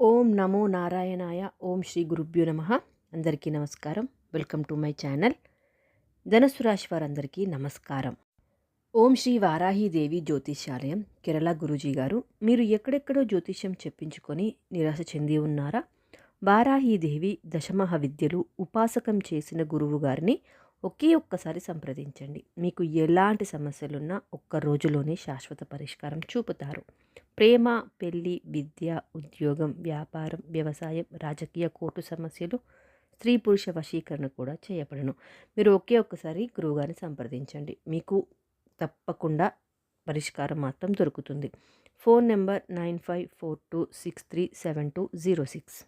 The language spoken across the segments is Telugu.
ఓం నమో నారాయణాయ ఓం శ్రీ గురుభ్యో నమ. అందరికీ నమస్కారం. Welcome to my channel. ధనుసు రాశి వారందరికీ నమస్కారం. ఓం శ్రీ వారాహీదేవి జ్యోతిష్యాలయం కేరళ గురూజీ గారు మీరు ఎక్కడెక్కడో జ్యోతిష్యం చెప్పించుకొని నిరాశ చెంది ఉన్నారా? వారాహీదేవి దశమహ విద్యలు ఉపాసకం చేసిన గురువు గారిని ఒకే ఒక్కసారి సంప్రదించండి. మీకు ఎలాంటి సమస్యలున్నా ఒక్క రోజులోనే శాశ్వత పరిష్కారం చూపుతారు. ప్రేమ పెళ్ళి విద్య ఉద్యోగం వ్యాపారం వ్యవసాయం రాజకీయ కోర్టు సమస్యలు స్త్రీ పురుష వశీకరణ కూడా చేయబడను. మీరు ఒకే ఒక్కసారి గురువుగారిని సంప్రదించండి. మీకు తప్పకుండా పరిష్కారం మాత్రం దొరుకుతుంది. Phone number nine five four two six three seven two zero six.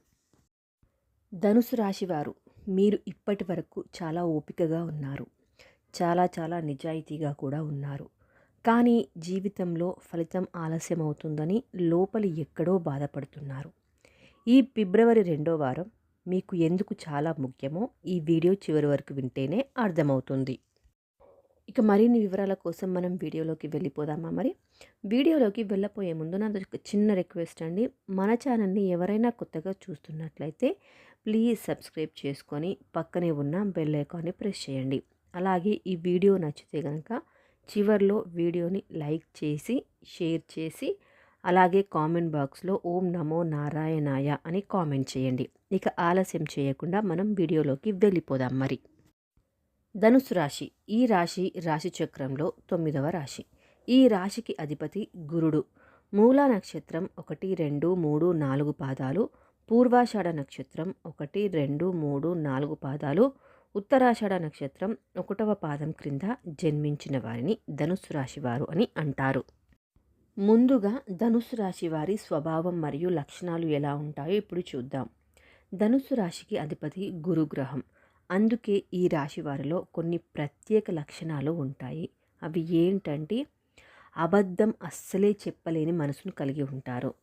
ధనుసు రాశివారు మీరు ఇప్పటి వరకు చాలా ఓపికగా ఉన్నారు. చాలా చాలా నిజాయితీగా కూడా ఉన్నారు. కానీ జీవితంలో ఫలితం ఆలస్యం అవుతుందని లోపలి ఎక్కడో బాధపడుతున్నారు. ఈ ఫిబ్రవరి రెండో వారం మీకు ఎందుకు చాలా ముఖ్యమో ఈ వీడియో చివరి వరకు వింటేనే అర్థమవుతుంది. ఇక మరిన్ని వివరాల కోసం మనం వీడియోలోకి వెళ్ళిపోదామా మరి? వీడియోలోకి వెళ్ళపోయే ముందు నాది ఒక చిన్న రిక్వెస్ట్ అండి. మన ఛానల్ని ఎవరైనా కొత్తగా చూస్తున్నట్లయితే ప్లీజ్ సబ్స్క్రైబ్ చేసుకొని పక్కనే ఉన్న బెల్ ఐకాన్ని ప్రెస్ చేయండి. అలాగే ఈ వీడియో నచ్చితే కనుక చివర్లో వీడియోని లైక్ చేసి షేర్ చేసి అలాగే కామెంట్ బాక్స్లో ఓం నమో నారాయణాయ అని కామెంట్ చేయండి. ఇక ఆలస్యం చేయకుండా మనం వీడియోలోకి వెళ్ళిపోదాం మరి. ధనుసు రాశి. ఈ రాశి రాశి చక్రంలో తొమ్మిదవ రాశి. ఈ రాశికి అధిపతి గురుడు. మూలా నక్షత్రం ఒకటి రెండు మూడు నాలుగు పాదాలు. పూర్వాషాఢ నక్షత్రం ఒకటి రెండు మూడు నాలుగు పాదాలు. ఉత్తరాషాఢ నక్షత్రం ఒకటవ పాదం క్రింద జన్మించిన వారిని ధనుస్సు రాశి వారు అని అంటారు. ముందుగా ధనుస్సు రాశి వారి స్వభావం మరియు లక్షణాలు ఎలా ఉంటాయో ఇప్పుడు చూద్దాం. ధనుస్సు రాశికి అధిపతి గురుగ్రహం అందుకే ఈ రాశి వారిలో కొన్ని ప్రత్యేక లక్షణాలు ఉంటాయి. అవి ఏంటంటే అబద్ధం అస్సలే చెప్పలేని మనసును కలిగి ఉంటారు.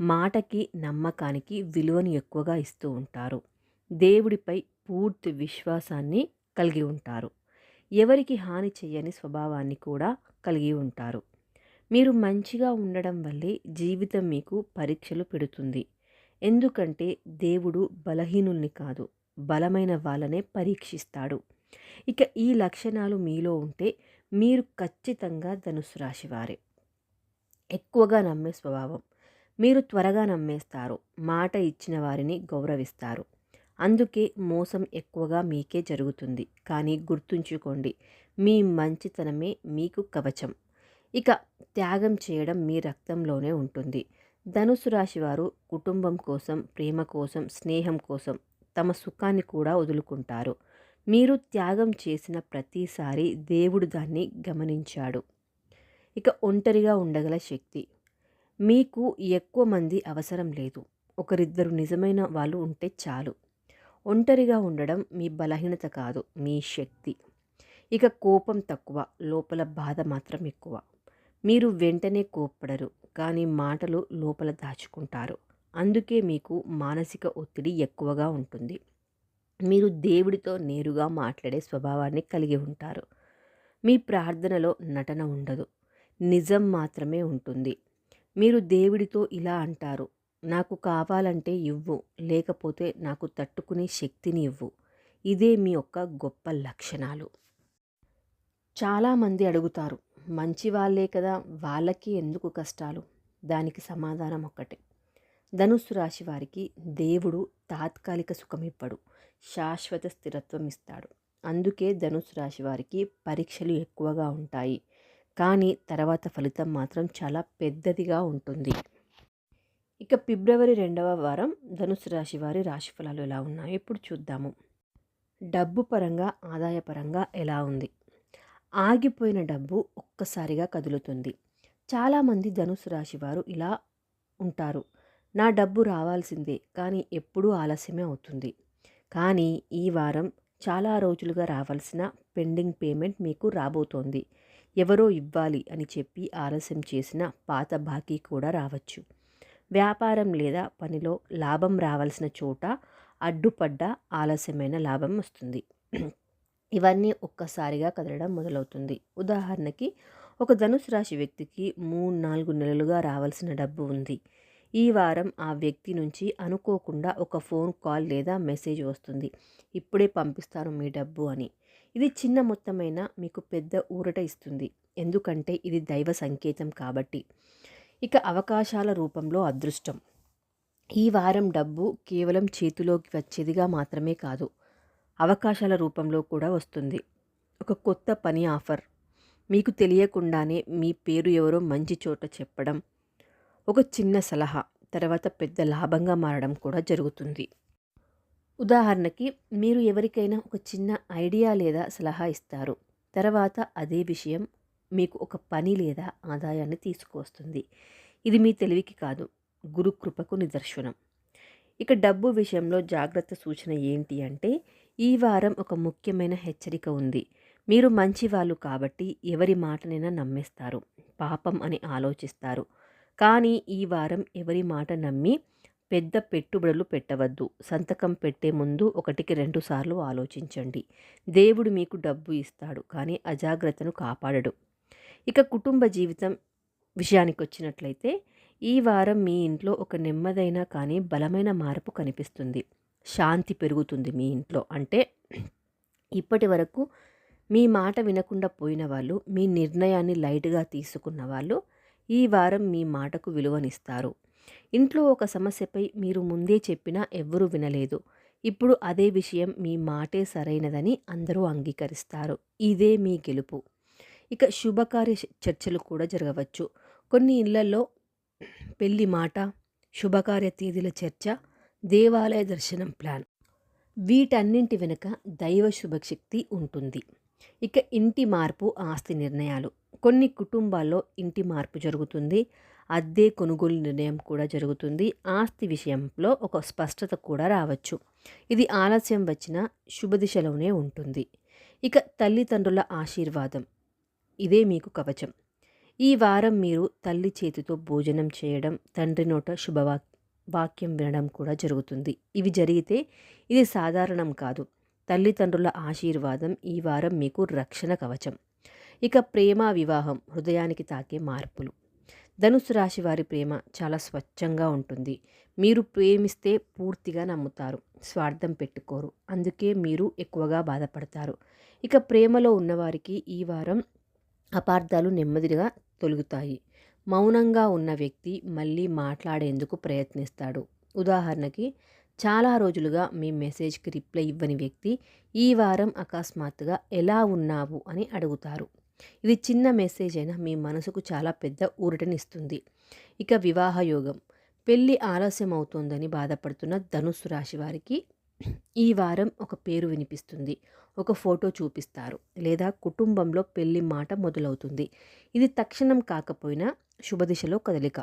మాటకి నమ్మకానికి విలువను ఎక్కువగా ఇస్తూ ఉంటారు. దేవుడిపై పూర్తి విశ్వాసాన్ని కలిగి ఉంటారు. ఎవరికి హాని చేయని స్వభావాన్ని కూడా కలిగి ఉంటారు. మీరు మంచిగా ఉండడం వల్లే జీవితం మీకు పరీక్షలు పెడుతుంది. ఎందుకంటే దేవుడు బలహీనుల్ని కాదు బలమైన వాళ్ళనే పరీక్షిస్తాడు. ఇక ఈ లక్షణాలు మీలో ఉంటే మీరు ఖచ్చితంగా ధనుసు రాశివారే ఎక్కువగా నమ్మే స్వభావం మీరు త్వరగా నమ్మేస్తారు మాట ఇచ్చిన వారిని గౌరవిస్తారు. అందుకే మోసం ఎక్కువగా మీకే జరుగుతుంది. కానీ గుర్తుంచుకోండి మీ మంచితనమే మీకు కవచం. ఇక త్యాగం చేయడం మీ రక్తంలోనే ఉంటుంది. ధనుసు రాశి వారు కుటుంబం కోసం ప్రేమ కోసం స్నేహం కోసం తమ సుఖాన్ని కూడా వదులుకుంటారు. మీరు త్యాగం చేసిన ప్రతిసారి దేవుడు దాన్ని గమనించాడు. ఇక ఒంటరిగా ఉండగల శక్తి. మీకు ఎక్కువ మంది అవసరం లేదు. ఒకరిద్దరు నిజమైన వాళ్ళు ఉంటే చాలు. ఒంటరిగా ఉండడం మీ బలహీనత కాదు మీ శక్తి. ఇక కోపం తక్కువ లోపల బాధ మాత్రం ఎక్కువ. మీరు వెంటనే కోప్పడరు కానీ మాటలు లోపల దాచుకుంటారు. అందుకే మీకు మానసిక ఒత్తిడి ఎక్కువగా ఉంటుంది. మీరు దేవుడితో నేరుగా మాట్లాడే స్వభావాన్ని కలిగి ఉంటారు. మీ ప్రార్థనలో నటన ఉండదు. నిజం మాత్రమే ఉంటుంది. మీరు దేవుడితో ఇలా అంటారు నాకు కావాలంటే ఇవ్వు లేకపోతే నాకు తట్టుకునే శక్తిని ఇవ్వు. ఇదే మీ యొక్క గొప్ప లక్షణాలు. చాలామంది అడుగుతారు మంచి వాళ్ళే కదా వాళ్ళకి ఎందుకు కష్టాలు? దానికి సమాధానం ఒక్కటే. ధనుస్సు రాశి వారికి దేవుడు తాత్కాలిక సుఖమివ్వడు శాశ్వత స్థిరత్వం ఇస్తాడు. అందుకే ధనుస్సు రాశి వారికి పరీక్షలు ఎక్కువగా ఉంటాయి. కానీ తర్వాత ఫలితం మాత్రం చాలా పెద్దదిగా ఉంటుంది. ఇక ఫిబ్రవరి రెండవ వారం ధనుసు రాశి వారి రాశి ఫలాలు ఎలా ఉన్నాయో ఇప్పుడు చూద్దాము. డబ్బు పరంగా ఆదాయ పరంగా ఎలా ఉంది? ఆగిపోయిన డబ్బు ఒక్కసారిగా కదులుతుంది. చాలామంది ధనుసు రాశి వారు ఇలా ఉంటారు. నా డబ్బు రావాల్సిందే కానీ ఎప్పుడూ ఆలస్యమే అవుతుంది. కానీ ఈ వారం చాలా రోజులుగా రావాల్సిన పెండింగ్ పేమెంట్ మీకు రాబోతోంది. ఎవరో ఇవ్వాలి అని చెప్పి ఆలస్యం చేసిన పాత బాకీ కూడా రావచ్చు. వ్యాపారం లేదా పనిలో లాభం రావాల్సిన చోట అడ్డుపడ్డ ఆలస్యమైన లాభం వస్తుంది. ఇవన్నీ ఒక్కసారిగా కదలడం మొదలవుతుంది. ఉదాహరణకి ఒక ధనుసు రాశి వ్యక్తికి మూడు నాలుగు నెలలుగా రావాల్సిన డబ్బు ఉంది. ఈ వారం ఆ వ్యక్తి నుంచి అనుకోకుండా ఒక ఫోన్ కాల్ లేదా మెసేజ్ వస్తుంది. ఇప్పుడే పంపిస్తాను మీ డబ్బు అని. ఇది చిన్న మొత్తమైన మీకు పెద్ద ఊరట ఇస్తుంది. ఎందుకంటే ఇది దైవ సంకేతం కాబట్టి. ఇక అవకాశాల రూపంలో అదృష్టం. ఈ వారం డబ్బు కేవలం చేతిలోకి వచ్చేదిగా మాత్రమే కాదు అవకాశాల రూపంలో కూడా వస్తుంది. ఒక కొత్త పని ఆఫర్. మీకు తెలియకుండానే మీ పేరు ఎవరో మంచి చోట చెప్పడం ఒక చిన్న సలహా తర్వాత పెద్ద లాభంగా మారడం కూడా జరుగుతుంది. ఉదాహరణకి మీరు ఎవరికైనా ఒక చిన్న ఐడియా లేదా సలహా ఇస్తారు. తర్వాత అదే విషయం మీకు ఒక పని లేదా ఆదాయాన్ని తీసుకువస్తుంది. ఇది మీ తెలివికి కాదు గురుకృపకు నిదర్శనం. ఇక డబ్బు విషయంలో జాగ్రత్త సూచన ఏంటి అంటే ఈ వారం ఒక ముఖ్యమైన హెచ్చరిక ఉంది. మీరు మంచివాళ్ళు కాబట్టి ఎవరి మాటనైనా నమ్మేస్తారు పాపం అని ఆలోచిస్తారు. కానీ ఈ వారం ఎవరి మాట నమ్మి పెద్ద పెట్టుబడులు పెట్టవద్దు. సంతకం పెట్టే ముందు ఒకటికి రెండు సార్లు ఆలోచించండి. దేవుడు మీకు డబ్బు ఇస్తాడు కానీ అజాగ్రత్తను కాపాడడు. ఇక కుటుంబ జీవితం విషయానికి వచ్చినట్లయితే ఈ వారం మీ ఇంట్లో ఒక నెమ్మదైన కానీ బలమైన మార్పు కనిపిస్తుంది. శాంతి పెరుగుతుంది మీ ఇంట్లో. అంటే ఇప్పటి వరకు మీ మాట వినకుండా పోయిన వాళ్ళు మీ నిర్ణయాన్ని లైట్గా తీసుకున్న వాళ్ళు ఈ వారం మీ మాటకు విలువనిస్తారు. ఇంట్లో ఒక సమస్యపై మీరు ముందే చెప్పినా ఎవ్వరూ వినలేదు. ఇప్పుడు అదే విషయం మీ మాటే సరైనదని అందరూ అంగీకరిస్తారు. ఇదే మీ గెలుపు. ఇక శుభకార్య చర్చలు కూడా జరగవచ్చు. కొన్ని ఇళ్ళలో పెళ్ళి మాట శుభకార్య తేదీల చర్చ దేవాలయ దర్శనం ప్లాన్. వీటన్నింటి వెనుక దైవ శుభశక్తి ఉంటుంది. ఇక ఇంటి మార్పు ఆస్తి నిర్ణయాలు. కొన్ని కుటుంబాల్లో ఇంటి మార్పు జరుగుతుంది. అద్దె కొనుగోలు నిర్ణయం కూడా జరుగుతుంది. ఆస్తి విషయంలో ఒక స్పష్టత కూడా రావచ్చు. ఇది ఆలస్యం వచ్చిన శుభదిశలోనే ఉంటుంది. ఇక తల్లిదండ్రుల ఆశీర్వాదం. ఇదే మీకు కవచం. ఈ వారం మీరు తల్లి చేతితో భోజనం చేయడం తండ్రి నోట శుభవా వాక్యం వినడం కూడా జరుగుతుంది. ఇవి జరిగితే ఇది సాధారణం కాదు. తల్లిదండ్రుల ఆశీర్వాదం ఈ వారం మీకు రక్షణ కవచం. ఇక ప్రేమ వివాహం హృదయానికి తాకే మార్పులు. ధనుసు రాశి వారి ప్రేమ చాలా స్వచ్ఛంగా ఉంటుంది. మీరు ప్రేమిస్తే పూర్తిగా నమ్ముతారు. స్వార్థం పెట్టుకోరు. అందుకే మీరు ఎక్కువగా బాధపడతారు. ఇక ప్రేమలో ఉన్నవారికి ఈ వారం అపార్థాలు నెమ్మదిగా తొలుగుతాయి. మౌనంగా ఉన్న వ్యక్తి మళ్ళీ మాట్లాడేందుకు ప్రయత్నిస్తాడు. ఉదాహరణకి చాలా రోజులుగా మీ మెసేజ్కి రిప్లై ఇవ్వని వ్యక్తి ఈ వారం అకస్మాత్తుగా ఎలా ఉన్నావు? అని అడుగుతారు. ఇది చిన్న మెసేజ్ అయినా మీ మనసుకు చాలా పెద్ద ఊరటనిస్తుంది. ఇక వివాహ యోగం. పెళ్ళి ఆలస్యం అవుతోందని బాధపడుతున్న ధనుస్సు రాశి వారికి ఈ వారం ఒక పేరు వినిపిస్తుంది. ఒక ఫోటో చూపిస్తారు. లేదా కుటుంబంలో పెళ్ళి మాట మొదలవుతుంది. ఇది తక్షణం కాకపోయినా శుభదిశలో కదలిక.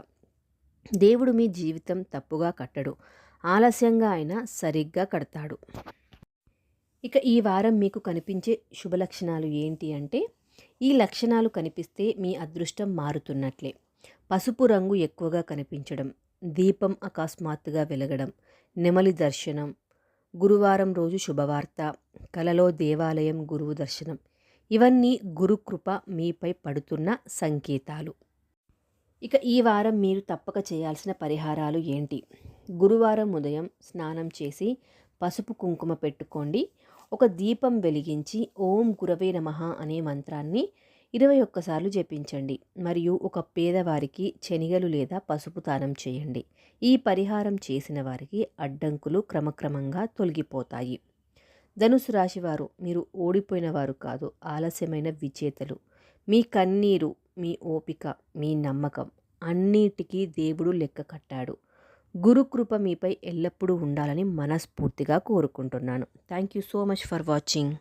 దేవుడు మీ జీవితం తప్పుగా కట్టడు. ఆలస్యంగా అయినా సరిగ్గా కడతాడు. ఇక ఈ వారం మీకు కనిపించే శుభ లక్షణాలు ఏంటి అంటే ఈ లక్షణాలు కనిపిస్తే మీ అదృష్టం మారుతున్నట్లే. పసుపు రంగు ఎక్కువగా కనిపించడం దీపం అకస్మాత్తుగా వెలగడం నెమలి దర్శనం గురువారం రోజు శుభవార్త. కలలో దేవాలయం గురువు దర్శనం. ఇవన్నీ గురుకృప మీపై పడుతున్న సంకేతాలు. ఇక ఈ వారం మీరు తప్పక చేయాల్సిన పరిహారాలు ఏంటి? గురువారం ఉదయం స్నానం చేసి పసుపు కుంకుమ పెట్టుకోండి. ఒక దీపం వెలిగించి ఓం గురవే నమ అనే మంత్రాన్ని ఇరవై ఒక్కసార్లు జపించండి. మరియు ఒక పేదవారికి శనిగలు లేదా పసుపు దానం చేయండి. ఈ పరిహారం చేసిన వారికి అడ్డంకులు క్రమక్రమంగా తొలగిపోతాయి. ధనుసు రాశివారు మీరు ఓడిపోయిన వారు కాదు ఆలస్యమైన విజేతలు. మీ కన్నీరు మీ ఓపిక మీ నమ్మకం అన్నిటికీ దేవుడు లెక్క కట్టాడు. గురుకృప మీపై ఎల్లప్పుడూ ఉండాలని మనస్ఫూర్తిగా కోరుకుంటున్నాను. Thank you so much for watching.